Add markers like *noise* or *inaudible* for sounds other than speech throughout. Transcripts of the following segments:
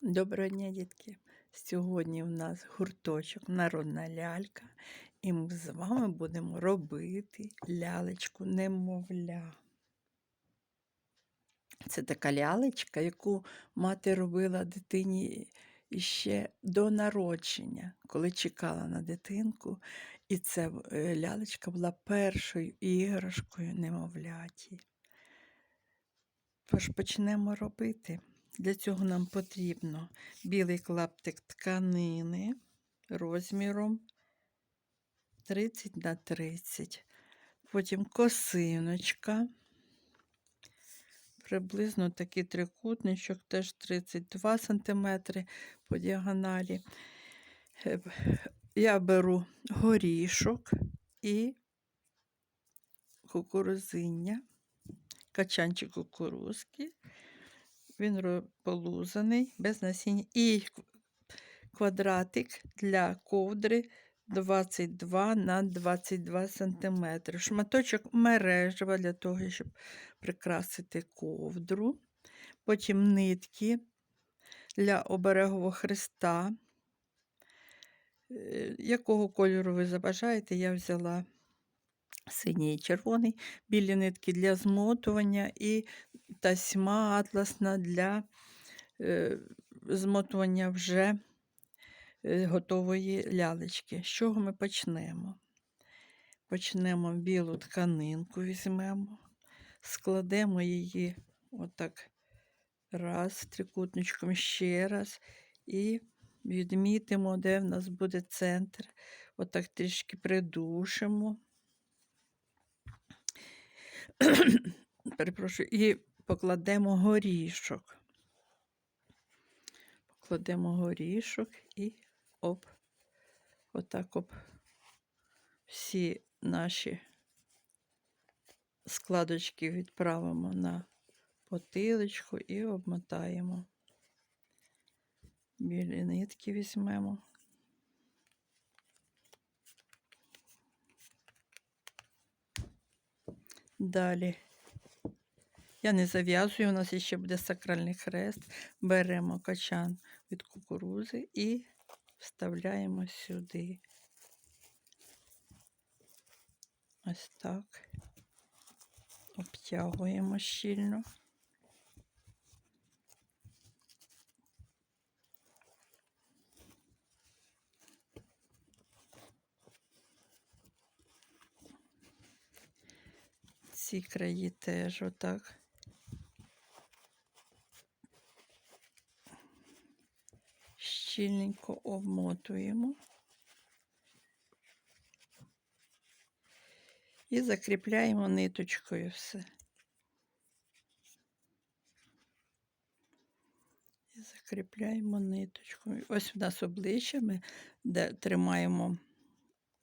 Доброго дня, дітки! Сьогодні в нас гурточок Народна лялька, і ми з вами будемо робити лялечку немовля. Це така лялечка, яку мати робила дитині ще до народження, коли чекала на дитинку. І ця е, лялечка була першою іграшкою немовляті. Тож почнемо робити. Для цього нам потрібно білий клаптик тканини розміром 30 на 30. Потім косиночка. Приблизно такий трикутничок, теж 32 см по діагоналі. Е, Я беру горішок і кукурузиння, качанчик кукурузки. Він полузаний, без насіння. І квадратик для ковдри 22 на 22 см. Шматочок мережева для того, щоб прикрасити ковдру. Потім нитки для оберегового хреста. Е, Якого кольору ви забажаєте, я взяла синій і червоний, білі нитки для змотування і тасьма атласна для е, змотування вже е, готової лялечки. З чого ми почнемо? Почнемо білу тканинку, візьмемо, складемо її отак раз, трикутничком ще раз, і відмітимо, де в нас буде центр. Отак трішки придушимо. *coughs* Перепрошую, і покладемо горішок. Покладемо горішок і оп, отак оп, всі наші складочки відправимо на потилочку і обмотаємо. Білі нитки візьмемо. Далі. Я не зав'язую, у нас ще буде сакральний хрест. Беремо качан від кукурузи і вставляємо сюди. Ось так. Обтягуємо щільно. Ці краї теж отак. Щільненько обмотуємо. І закріпляємо ниточкою все. І закріпляємо ниточкою. Ось в нас обличчя, ми тримаємо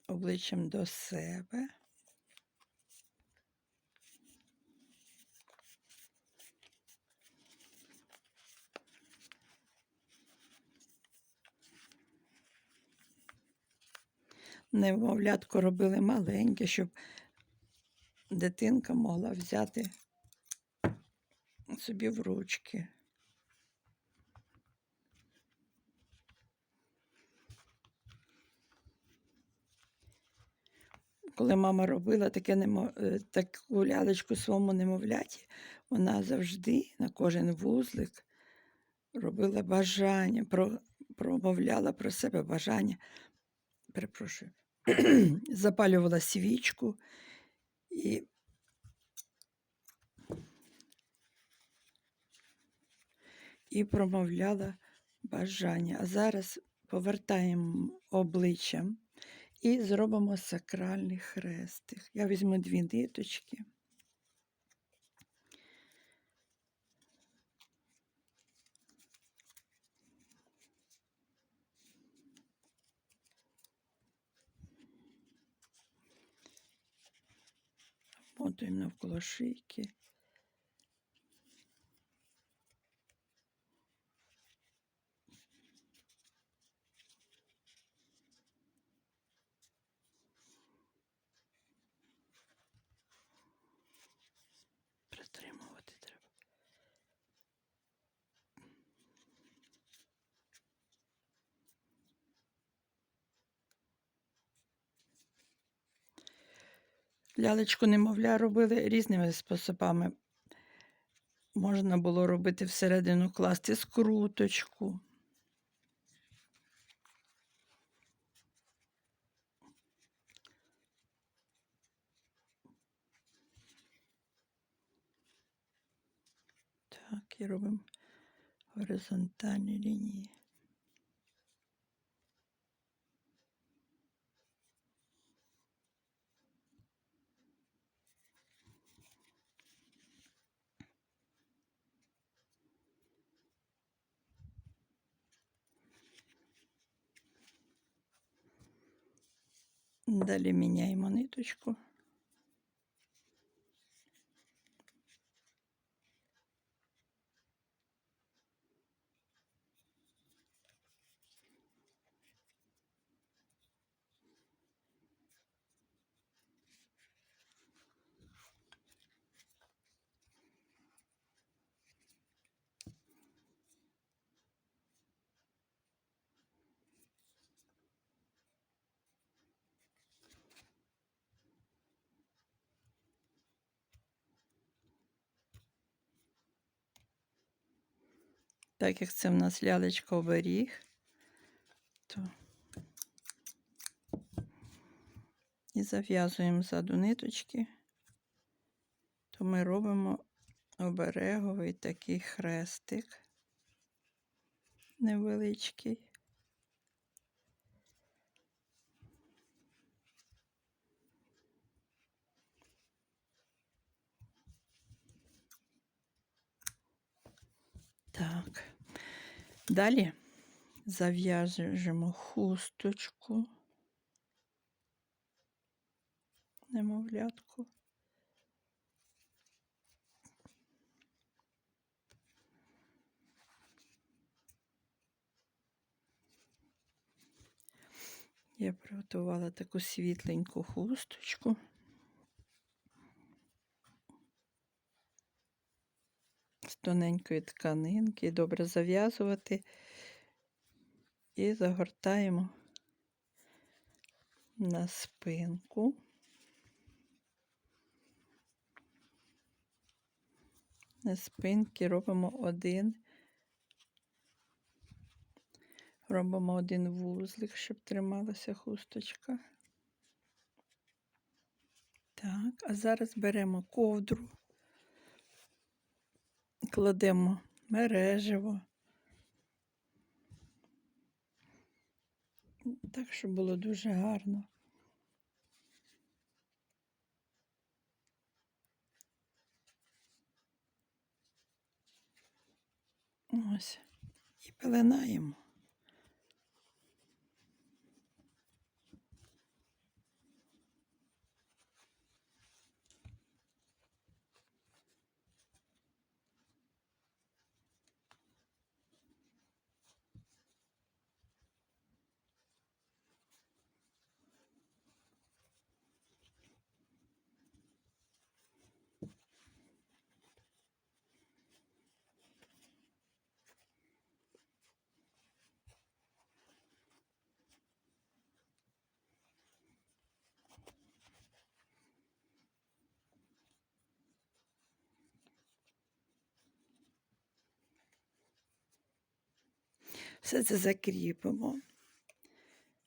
обличчям до себе. Немовлятко робили маленьке, щоб дитинка могла взяти собі в ручки. Коли мама робила таке немо, е, таку лялечку своєму немовляті, вона завжди на кожен вузлик робила бажання, про, промовляла про себе бажання. Перепрошую, *clears throat* запалювала свічку і і промовляла бажання. А зараз повертаємо обличчям і зробимо сакральний хрестик. Я візьму дві ниточки. Мотуємо навколо шийки. Лялечку немовля робили різними способами. Можна було робити всередину класти скруточку. Так, і робимо горизонтальні лінії. Далі міняємо ниточку. Так як це в нас лялечка оберіг, то і зав'язуємо ззаду ниточки, то ми робимо обереговий такий хрестик невеличкий. Так. Далі зав'яжемо хусточку, немовлятку. Я приготувала таку світленьку хусточку. Тоненької тканинки, добре зав'язувати і загортаємо на спинку. На спинки робимо один, робимо один вузлик, щоб трималася хусточка. Так, а зараз беремо ковдру, кладемо мережево. Так, щоб було дуже гарно. Ось. І пеленаємо. Все це закріпимо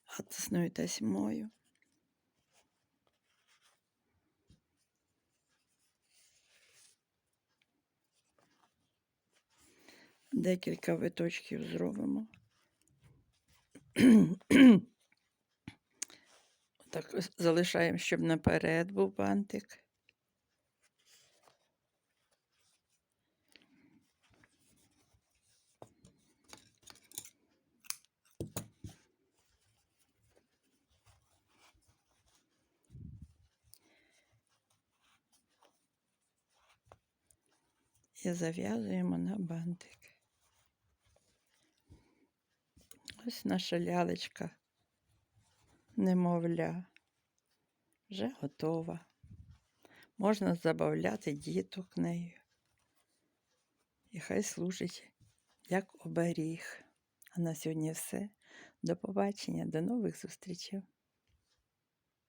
атласною тасьмою. Декілька виточків зробимо. *clears throat* Так, залишаємо, щоб наперед був бантик. І зав'язуємо на бантик. Ось наша лялечка, немовля, вже готова. Можна забавляти діток нею. І хай служить як оберіг. А на сьогодні все. До побачення, до нових зустрічей.